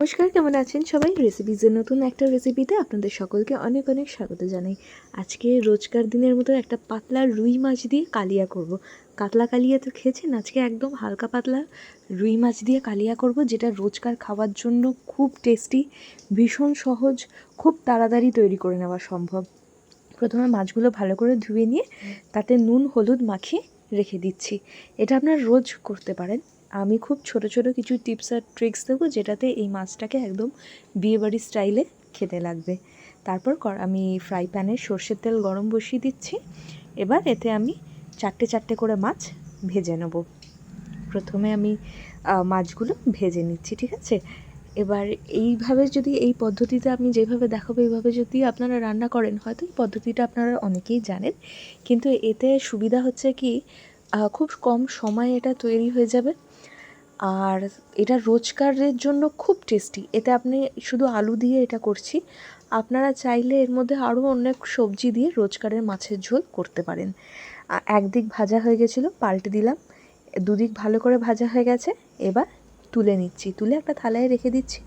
নমস্কার, কেমন আছেন সবাই? রেসিপিজের নতুন একটা রেসিপিতে আপনাদের সকলকে অনেক অনেক স্বাগত জানাই। আজকে রোজকার দিনের মতো একটা পাতলা রুই মাছ দিয়ে কালিয়া করব। কাতলা কালিয়া তো খেয়েছেন? আজকে একদম হালকা পাতলা রুই মাছ দিয়ে কালিয়া করব, যেটা রোজকার খাওয়ার জন্য খুব টেস্টি ভীষণ সহজ, খুব তাড়াতাড়ি তৈরি করে নেওয়া সম্ভব। প্রথমে মাছগুলো ভালো করে ধুয়ে নিয়ে তাতে নুন, হলুদ মাখিয়ে রেখে দিচ্ছি। এটা আপনার রোজ করতে পারেন। আমি খুব ছোট ছোট কিছু টিপস আর ট্রিক্স দেবো যেটাতে এই মাছটাকে একদম বিয়েবাড়ি স্টাইলে খেতে লাগবে। তারপর আমি ফ্রাই প্যানে সর্ষের তেল গরম বসিয়ে দিচ্ছি। এবার এতে আমি চারটে চারটে করে মাছ ভেজে নেব। প্রথমে আমি মাছগুলো ভেজে নিচ্ছি, ঠিক আছে? এবার এইভাবে যদি, এই পদ্ধতিতে আমি যেভাবে দেখাবো, এইভাবে যদি আপনারা রান্না করেন, হয়তো এই পদ্ধতিটা আপনারা অনেকেই জানেন। কিন্তু এতে সুবিধা হচ্ছে কি খুব কম সময়ে এটা তৈরি হয়ে যাবে। আর এটা রোজকারের জন্য খুব টেস্টি এতে আপনি শুধু আলু দিয়ে এটা করছি, আপনারা চাইলে এর মধ্যে আরও অনেক সবজি দিয়ে রোজকারের মাছের ঝোল করতে পারেন। একদিক ভাজা হয়ে গেছিল, পাল্টে দিলাম, দুদিক ভালো করে ভাজা হয়ে গেছে, এবার তুলে নিচ্ছি। তুলে একটা থালায় রেখে দিচ্ছি,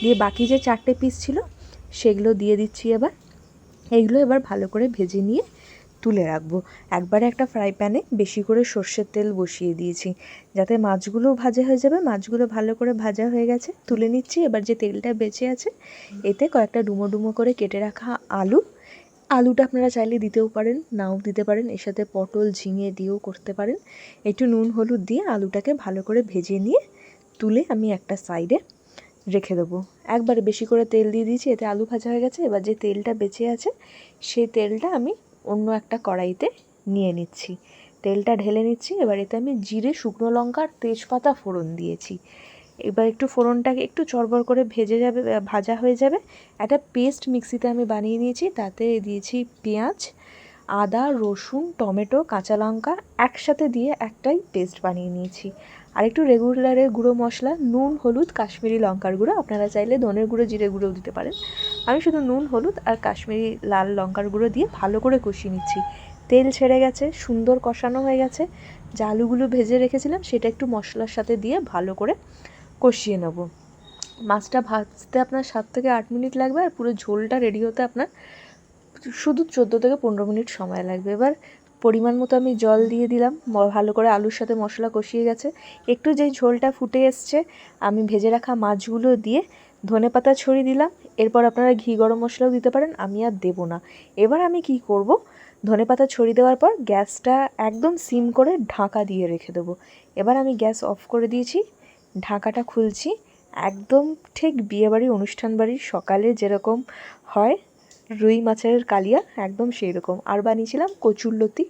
দিয়ে বাকি যে চারটে পিস ছিল, সেগুলো দিয়ে দিচ্ছি এবার। এগুলো এবার ভালো করে ভেজে নিয়ে তুলে রাখব। একবারে একটা ফ্রাই প্যানে বেশি করে সর্ষের তেল বসিয়ে দিয়েছি। যাতে মাছগুলো ভাজা হয়ে যাবে, মাছগুলো ভালো করে ভাজা হয়ে গেছে। তুলে নিচ্ছি, এবার যে তেলটা বেঁচে আছে, এতে কয়েকটা ডুমো ডুমো করে কেটে রাখা আলু। আলুটা আপনারা চাইলে দিতেও পারেন, নাও দিতে পারেন। এর সাথে পটল ঝিঙে দিয়েও করতে পারেন। একটু নুন হলুদ দিয়ে আলুটাকে ভালো করে ভেজে নিয়ে তুলে আমি একটা সাইডে রেখে দেবো। একবারে বেশি করে তেল দিয়ে দিয়েছি, এতে আলু ভাজা হয়ে গেছে। এবার যে তেলটা বেঁচে আছে, সেই তেলটা আমি অন্য একটা কড়াইতে নিয়ে নিচ্ছি। তেলটা ঢেলে নিচ্ছি, এবার এতে আমি জিরে, শুকনো লঙ্কা আর তেজপাতা ফোড়ন দিয়েছি। এবার একটু ফোড়নটাকে একটু চড়বড় করে ভেজে যাবে ভাজা হয়ে যাবে। একটা পেস্ট মিক্সিতে আমি বানিয়ে নিয়েছি তাতে দিয়েছি পেঁয়াজ আদা, রসুন, টমেটো, কাঁচা লঙ্কা একসাথে দিয়ে একটাই পেস্ট বানিয়ে নিয়েছি। আর একটু রেগুলারের গুঁড়ো মশলা, নুন, হলুদ, কাশ্মীরি লঙ্কার গুঁড়ো। আপনারা চাইলে ধনের গুঁড়ো, জিরে গুঁড়োও দিতে পারেন। আমি শুধু নুন, হলুদ আর কাশ্মীরি লাল লঙ্কার গুঁড়ো দিয়ে ভালো করে কষিয়ে নিচ্ছি। তেল ছেড়ে গেছে, সুন্দর কষানো হয়ে গেছে। যে আলুগুলো ভেজে রেখেছিলাম, সেটা একটু মশলার সাথে দিয়ে ভালো করে কষিয়ে নেব। মাছটা ভাজতে আপনার সাত থেকে আট মিনিট লাগবে আর পুরো ঝোলটা রেডি হতে আপনার শুধু চোদ্দ থেকে পনেরো মিনিট সময় লাগবে। এবার পরিমাণ মতো আমি জল দিয়ে দিলাম। ভালো করে আলুর সাথে মশলা কষিয়ে গেছে। একটু যেই ঝোলটা ফুটে এসছে, আমি ভেজে রাখা মাছগুলো দিয়ে ধনে পাতা ছড়িয়ে দিলাম। এরপর আপনারা ঘি গরম মশলাও দিতে পারেন, আমি আর দেবো না। এবার আমি কি করব? ধনে পাতা ছড়িয়ে দেওয়ার পর গ্যাসটা একদম সিম করে ঢাকা দিয়ে রেখে দেবো। এবার আমি গ্যাস অফ করে দিয়েছি, ঢাকাটা খুলছি। একদম ঠিক বিয়েবাড়ি অনুষ্ঠান বাড়ির সকালে যেরকম হয় রুই মাছের কালিয়া একদম সেই রকম আর বানিয়েছিলাম কচুরলতি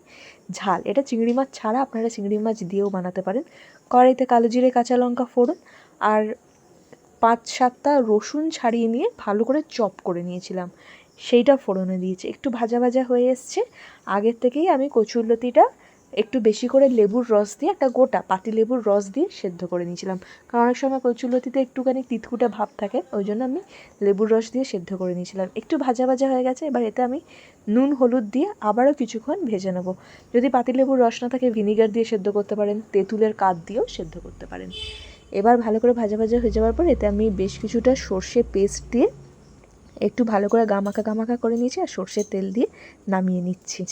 ঝাল। এটা চিংড়ি মাছ ছাড়া আপনারা চিংড়ি মাছ দিয়েও বানাতে পারেন। কড়াইতে কালো জিরে, কাঁচা লঙ্কা ফোড়ন আর পাঁচ সাতটা রসুন ছাড়িয়ে নিয়ে ভালো করে চপ করে নিয়েছিলাম। সেইটা ফোড়নে দিয়েছি। একটু ভাজা ভাজা হয়ে এসছে। আগের থেকেই আমি কচুরলতিটা একটু বেশি করে লেবুর রস দিয়ে একটা গোটা পাতি লেবুর রস দিয়ে সেদ্ধ করে নিয়েছিলাম। কারণ অনেক সময় কচুলতিতে একটুখানি তিতকুটা ভাব থাকে, ওই জন্য আমি লেবুর রস দিয়ে সেদ্ধ করে নিয়েছিলাম। একটু ভাজা ভাজা হয়ে গেছে, এবার এতে আমি নুন, হলুদ দিয়ে আবারও কিছুক্ষণ ভেজে নেব। যদি পাতিলেবুর রস না থাকে, ভিনিগার দিয়ে সেদ্ধ করতে পারেন, তেঁতুলের কাঠ দিয়েও সেদ্ধ করতে পারেন। এবার ভালো করে ভাজা ভাজা হয়ে যাওয়ার পর এতে আমি বেশ কিছুটা সর্ষে পেস্ট দিয়ে একটু ভালো করে গামাকা গামাকা করে নিয়েছি, আর সর্ষের তেল দিয়ে নামিয়ে নিচ্ছি।